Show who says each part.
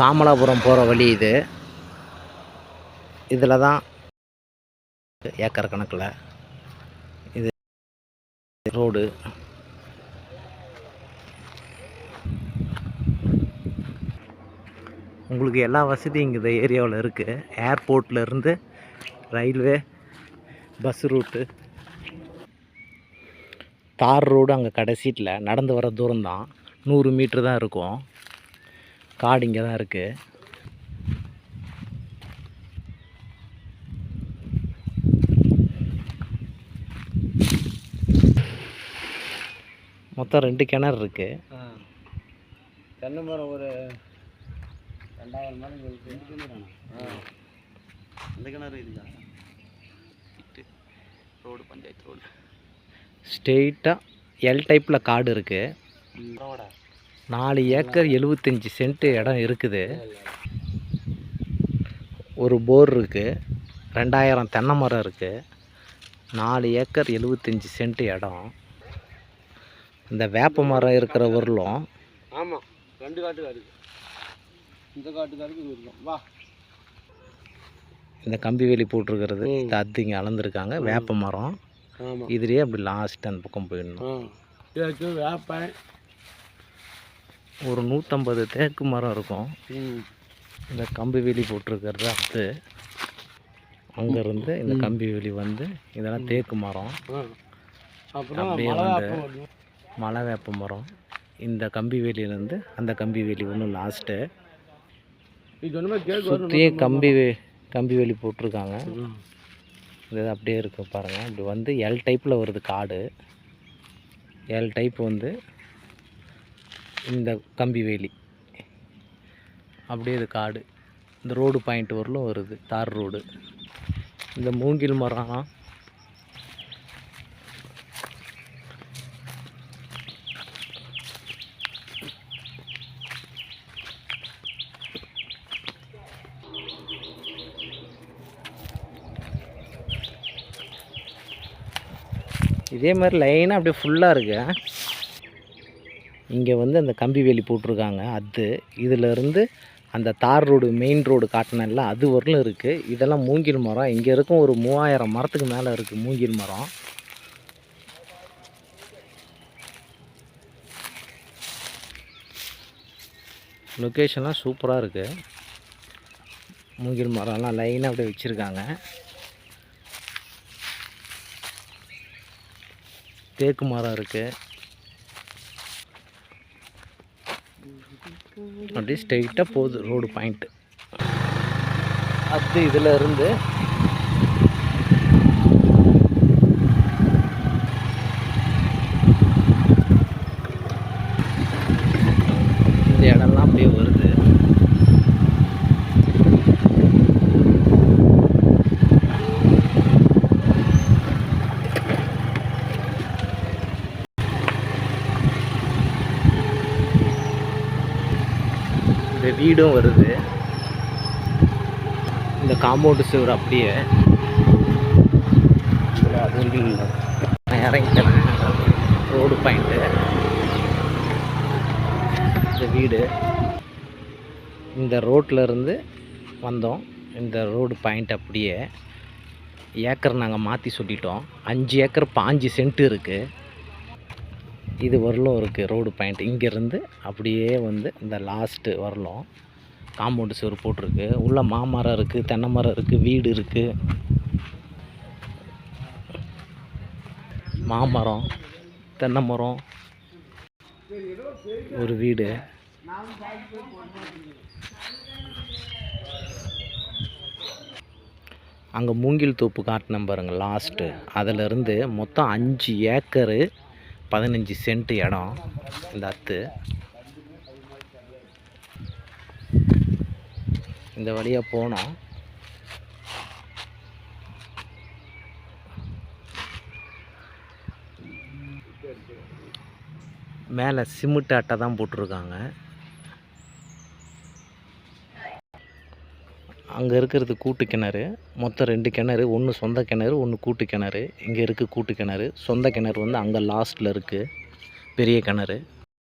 Speaker 1: காமலாபுரம் போகிற வழி இது. இதில் தான் ஏக்கர் கணக்கில். இது ரோடு. உங்களுக்கு எல்லா வசதியும் இங்கே இந்த ஏரியாவில் இருக்குது ஏர்போர்ட்லேருந்து ரயில்வே பஸ் ரூட்டு தார் ரோடு அங்கே கடைசீட்டில் நடந்து வர தூரம் தான் நூறு மீட்ரு தான் இருக்கும். காடு இங்கே தான் இருக்குது மொத்தம் ரெண்டு கிணறு இருக்குது
Speaker 2: தென்னை மரம் ஒரு ரெண்டாயிரம் மரம் இருக்கு. அந்த கிணறு இருக்கா ரோடு பஞ்சாயத்து ரோடு.
Speaker 1: ஸ்ட்ரெயிட்டாக எல் டைப்பில் காடு இருக்குது நாலு ஏக்கர் எழுபத்தஞ்சி சென்ட் இடம் இருக்குது. ஒரு போர் இருக்குது ரெண்டாயிரம் தென்னை மரம் இருக்குது நாலு ஏக்கர் எழுபத்தஞ்சி சென்ட் இடம். இந்த வேப்ப மரம் இருக்கிற ஊரிலும்
Speaker 2: ஆமாம் ரெண்டு காட்டுக்காருக்கு. இந்த காட்டுக்காருக்கு வா.
Speaker 1: இந்த கம்பி வேலி போட்டிருக்கிறது இந்த அத்து இங்கே அளந்துருக்காங்க வேப்ப மரம். இதுலேயே அப்படி லாஸ்ட் அந்த பக்கம் போயிடணும்.
Speaker 2: வேப்பேன்
Speaker 1: ஒரு நூற்றம்பது தேக்கு மரம் இருக்கும். இந்த கம்பி வேலி போட்டிருக்கிறது அத்து அங்கேருந்து இந்த கம்பி வேலி வந்து இதெல்லாம் தேக்கு மரம். அப்படியே வந்து. மலை வேப்ப மரம். இந்த கம்பி வேலியிலேருந்து அந்த கம்பி வேலி ஒன்று லாஸ்ட்டு சுற்றியே கம்பி வே- கம்பி வேலி போட்டிருக்காங்க. இது அப்படியே இருக்கு பாருங்கள் இப்படி வந்து எல் டைப்பில் வருது காடு. எல் டைப் வந்து இந்த கம்பி வேலி. அப்படியே இது காடு. இந்த ரோடு பாயிண்ட் வரலும் வருது. தார் ரோடு. இந்த மூங்கில் மரம்லாம் இதே மாதிரி லைனாக அப்படியே ஃபுல்லாக இருக்குது இங்கே வந்து அந்த கம்பி வேலி போட்டிருக்காங்க அது. இதிலேருந்து அந்த தார் ரோடு மெயின் ரோடு காட்டினல்ல அது வரலும் இருக்குது இதெல்லாம் மூங்கில் மரம். இங்கே இருக்கும் ஒரு மூவாயிரம் மரத்துக்கு மேலே இருக்குது மூங்கில் மரம். லொக்கேஷன்லாம் சூப்பராக இருக்குது மூங்கில் மரம்லாம் லைனாக அப்படியே வச்சுருக்காங்க. தேக்கு மரம் இருக்குது அப்படியே ஸ்ட்ரைட்டாக போகுது ரோடு பாயிண்ட்டு அது இதில் இருந்து இந்த இடம்லாம் அப்படியே வருது. இந்த வீடும் வருது. இந்த காம்பவுண்டு சுவர் அப்படியே. இதுல அது நான் ரோடு பாயிண்ட்டு இந்த வீடு. இந்த ரோட்ல இருந்து வந்தோம். இந்த ரோடு பாயிண்ட் அப்படியே. ஏக்கர் நாங்கள் மாற்றி சொல்லிட்டோம். அஞ்சு ஏக்கர் பாஞ்சு சென்ட் இருக்குது இது வரலும் இருக்குது ரோடு பாயிண்ட் இங்கேருந்து அப்படியே வந்து இந்த லாஸ்ட்டு வரலும். காம்பவுண்டு சுவர் போட்டிருக்கு. உள்ளே மாமரம் இருக்குது தென்னை மரம் இருக்குது வீடு இருக்குது மாமரம் தென்னை மரம். ஒரு வீடு. அங்கே மூங்கில் தோப்பு காட்டினேன் பாருங்கள் லாஸ்ட்டு அதிலிருந்து மொத்தம் அஞ்சு ஏக்கரு பதினஞ்சு சென்ட் இடம் இந்த அத்து. இந்த வழியாக போனோம் மேலே சிமெண்ட் அட்டை தான் போட்டிருக்காங்க. அங்கே இருக்கிறது கூட்டு கிணறு. மொத்தம் ரெண்டு கிணறு ஒன்று சொந்த கிணறு ஒன்று கூட்டு கிணறு. இங்கே இருக்குது கூட்டு கிணறு. சொந்த கிணறு வந்து அங்கே லாஸ்ட்டில் இருக்குது பெரிய கிணறு.